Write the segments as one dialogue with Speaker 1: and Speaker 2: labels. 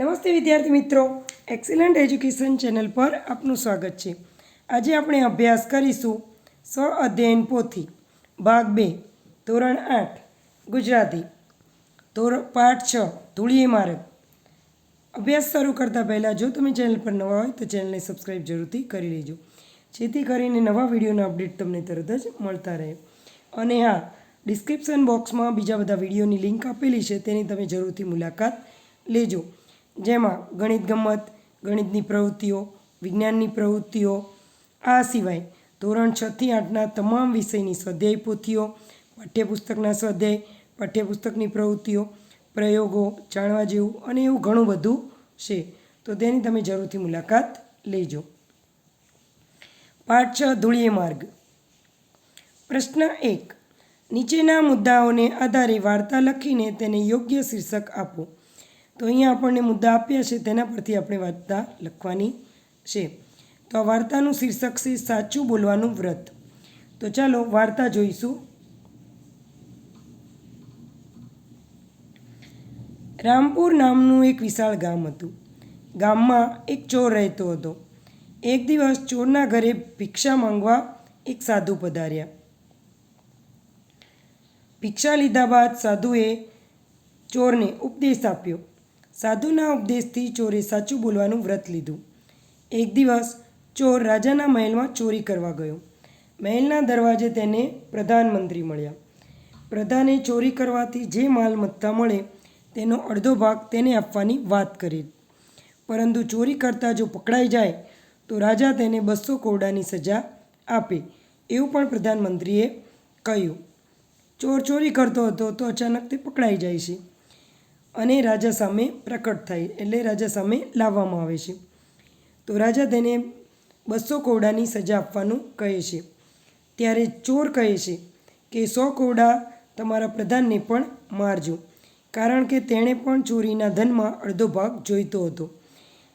Speaker 1: નમસ્તે વિદ્યાર્થી મિત્રો. એક્સિલન્ટ એજ્યુકેશન ચેનલ પર આપનું સ્વાગત છે. આજે આપણે અભ્યાસ કરીશું સ્વ અધ્યયન પોથી. ભાગ બે, ધોરણ આઠ, ગુજરાતી. ધોરણ પાઠ છ, ધૂળીએ માર્ગ. અભ્યાસ શરૂ કરતાં પહેલાં જો તમે ચેનલ પર નવા હોય તો ચેનલને સબસ્ક્રાઈબ જરૂરથી કરી લેજો. જેથી કરીને નવા વિડીયોના અપડેટ તમને તરત જ મળતા રહે. અને હા, ડિસ્ક્રિપ્શન બોક્સમાં બીજા બધા વિડીયોની લિંક આપેલી છે, તેની તમે જરૂરથી મુલાકાત લેજો. જેમાં ગણિત ગમત, ગણિતની પ્રવૃત્તિઓ, વિજ્ઞાનની પ્રવૃત્તિઓ, આ સિવાય ધોરણ છથી આઠના તમામ વિષયની સ્વાધ્યાય પોથીઓ, પાઠ્યપુસ્તકના સ્વાધ્યાય, પાઠ્યપુસ્તકની પ્રવૃત્તિઓ, પ્રયોગો જાણવા જેવું અને એવું ઘણું બધું છે. તો તેની તમે જરૂરથી મુલાકાત લેજો. પાઠ છ ધૂળીય માર્ગ. પ્રશ્ન એક. નીચેના મુદ્દાઓને આધારે વાર્તા લખીને તેને યોગ્ય શીર્ષક આપો. તો અહીંયા આપણને મુદ્દા આપ્યા છે, તેના પરથી આપણે વાર્તા લખવાની છે. તો આ વાર્તાનું શીર્ષક છે, સાચું બોલવાનું વ્રત. તો ચાલો વાર્તા જોઈશું. રામપુર નામનું એક વિશાળ ગામ હતું. ગામમાં એક ચોર રહેતો હતો. એક દિવસ ચોરના ઘરે ભિક્ષા માંગવા એક સાધુ પધાર્યા. ભિક્ષા લીધા બાદ સાધુએ ચોરને ઉપદેશ આપ્યો. સાધુના ઉપદેશથી ચોરે સાચું બોલવાનું વ્રત લીધું. એક દિવસ ચોર રાજાના મહેલમાં ચોરી કરવા ગયો. મહેલના દરવાજે તેને પ્રધાનમંત્રી મળ્યા. પ્રધાને ચોરી કરવાથી જે માલમત્તા મળે તેનો અડધો ભાગ તેને આપવાની વાત કરી. પરંતુ ચોરી કરતા જો પકડાઈ જાય, તો રાજા તેને બસો કોરડાની સજા આપે એવું પણ પ્રધાનમંત્રીએ કહ્યું. ચોર ચોરી કરતો હતો તો અચાનક તે પકડાઈ જાય છે. અને રાજા સામે પ્રકટ થાય, એટલે રાજા સામે લાવવામાં આવે છે. તો રાજા તેને બસો કોવડાની સજા આપવાનું કહે છે. ત્યારે ચોર કહે છે કે, સો કોવડા તમારા પ્રધાનને પણ મારજો. કારણ કે તેણે પણ ચોરીના ધનમાં અડધો ભાગ જોઈતો હતો.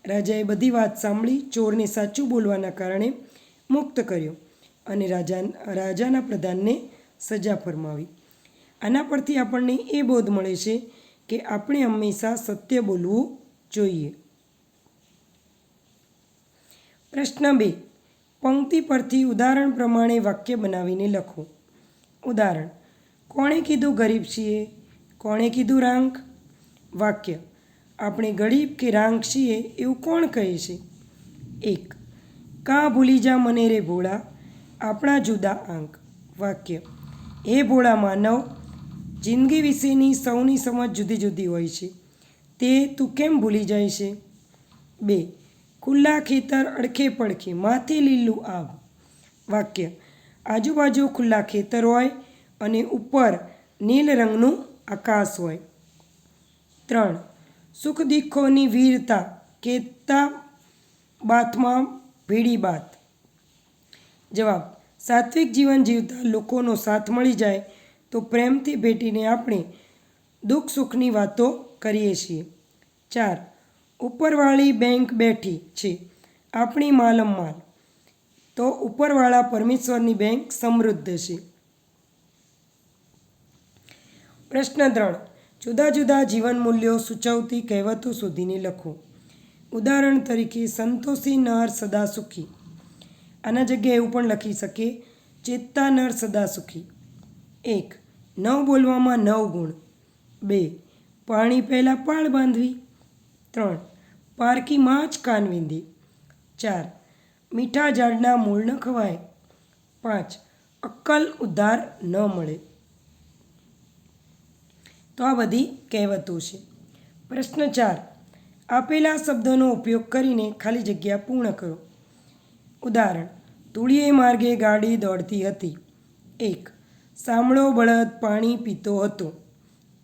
Speaker 1: રાજાએ બધી વાત સાંભળી ચોરને સાચું બોલવાના કારણે મુક્ત કર્યો અને રાજા, રાજાના પ્રધાનને સજા ફરમાવી. આના પરથી આપણને એ બોધ મળે છે કે આપણે હંમેશા સત્ય બોલવું જોઈએ. પ્રશ્ન બે. પંક્તિ પરથી ઉદાહરણ પ્રમાણે વાક્ય બનાવીને લખો. ઉદાહરણ. કોણે કીધું ગરીબ છીએ? કોણે કીધું રાંક વાક્ય. આપણે ગરીબ કે રાંક છીએ એવું કોણ કહે છે? એક. કાં ભૂલી જા મને રે ભોળા? આપણા જુદા આંક. વાક્ય. હે ભોળા માનવ જિંદગી વિશેની સૌની સમજ જુદી જુદી હોય છે. તે તું કેમ ભૂલી જાય છે? બે, ખુલ્લા ખેતર અડખે પડખે, માથે લીલું આભ વાક્ય, આજુબાજુ ખુલ્લા ખેતર હોય અને ઉપર નીલ રંગનું આકાશ હોય. ત્રણ, સુખ દીખોની વીરતા, કેતા બાથમાં ભીડી બાત. જવાબ, સાત્વિક જીવન જીવતા લોકોનો સાથ મળી જાય તો પ્રેમથી ભેટીને આપણે દુઃખ સુખની વાતો કરીએ છીએ. ચાર, ઉપરવાળી બેંક બેઠી છે. આપણી માલમ માલ તો ઉપરવાળા પરમેશ્વરની બેંક સમૃદ્ધ છે. પ્રશ્ન ત્રણ, જુદા જુદા જીવન મૂલ્યો સૂચવતી કહેવતો સુધીને લખો. ઉદાહરણ તરીકે, સંતોષી નર સદા સુખી. આના જગ્યાએ એવું પણ લખી શકે ચેતતા નર સદા સુખી. એક નવ બોલવામાં નવ ગુણ. બે, પાણી પહેલાં પાળ બાંધવી. ત્રણ પારકીમાં જ કાન વિંધી. ચાર, મીઠા ઝાડના મૂળ ન ખવાય. પાંચ, અક્કલ ઉદ્ધાર ન મળે. તો આ બધી કહેવતો છે. પ્રશ્ન ચાર, આપેલા શબ્દોનો ઉપયોગ કરીને ખાલી જગ્યા પૂર્ણ કરો. ઉદાહરણ, તુળીએ માર્ગે ગાડી દોડતી હતી. એક સાંભળો બળદ પાણી પીતો હતો.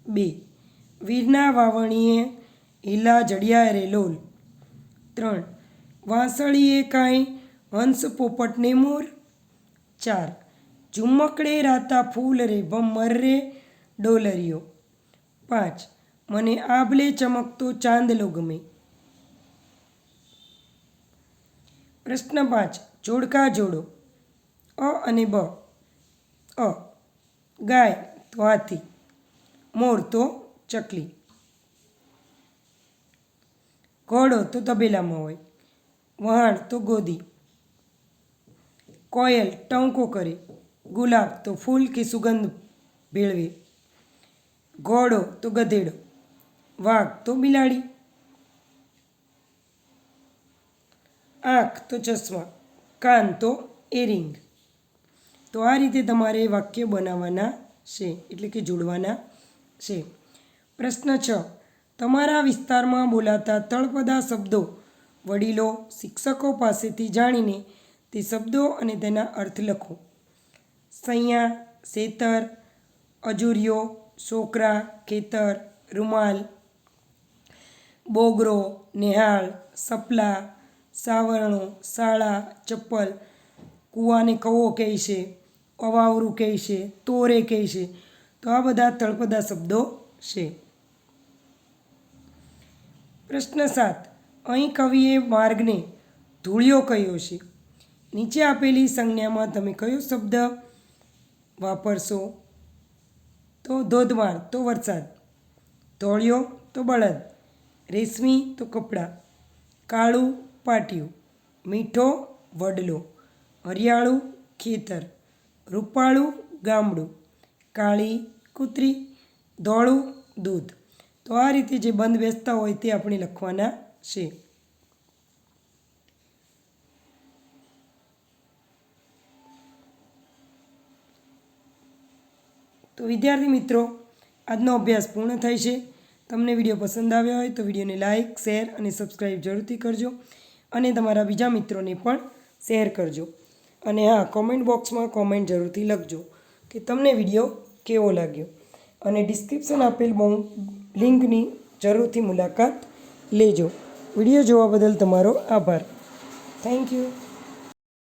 Speaker 1: બે, વીરના વાવણીએ હીલા જડિયા રે લોલ ત્રણ, વાંસળીએ કાંઈ હંસ પોપટને મોર. ચાર ઝુમ્મકડે રાતા ફૂલ રે ભમર રે ડોલરિયો પાંચ, મને આભલે ચમકતો ચાંદલો ગમે. પ્રશ્ન પાંચ, જોડકા જોડો. અ અને બ. અ. ગાય તો હાથી મોર તો ચકલી. ઘોડો તો તબેલામાં હોય, વહાણ તો ગોદી. કોયલ ટંકો કરે, ગુલાબ તો ફૂલ કે સુગંધ ભેળવે. ઘોડો તો ગધેડો, વાઘ તો બિલાડી. આંખ તો ચશ્મા, કાન તો એરિંગ તો આ રીતે તમારે વાક્ય બનાવવાના છે, એટલે કે જોડવાના છે. પ્રશ્ન છ. તમારા વિસ્તારમાં બોલાતા તળપદા શબ્દો વડીલો, શિક્ષકો પાસેથી જાણીને તે શબ્દો અને તેના અર્થ લખો. સૈયા સેતર અજુરિયો છોકરા ખેતર, રૂમાલ, બોગરો, નિહાળ, સપલા, સાવરણો શાળા ચપ્પલ, કૂવાને કવો કહે છે? અવાવરું કહે છે, તોરે કહે છે. તો આ બધા તળપદા શબ્દો છે. પ્રશ્ન સાત. અહીં કવિએ માર્ગને ધૂળિયો કહ્યો છે. નીચે આપેલી સંજ્ઞામાં તમે કયો શબ્દ વાપરશો? તો ધોધમાર, તો વરસાદ. ધોળિયો, તો બળદ. રેશમી, તો કપડાં. કાળું, પાટિયું. મીઠો, વડલો. હરિયાળું, ખેતર. રૂપાળું ગામડું, કાળી કૂતરી, ધોળું દૂધ. તો આ રીતે જે બંધ બેસતા હોય તે આપણે લખવાના છે. તો વિદ્યાર્થી મિત્રો, આજનો અભ્યાસ પૂર્ણ થાય છે. તમને વીડિયો પસંદ આવ્યો હોય તો વિડીયોને લાઇક શેર અને સબસ્ક્રાઈબ જરૂરથી કરજો. અને તમારા બીજા મિત્રોને પણ શેર કરજો. અને હા કોમેન્ટ બોક્સમાં કોમેન્ટ જરૂરથી લખજો કે તમને વીડિયો કેવો લાગ્યો. અને ડિસ્ક્રિપ્શન આપેલ લિંકની જરૂરથી મુલાકાત લેજો. વીડિયો જોવા બદલ તમારો આભાર. Thank you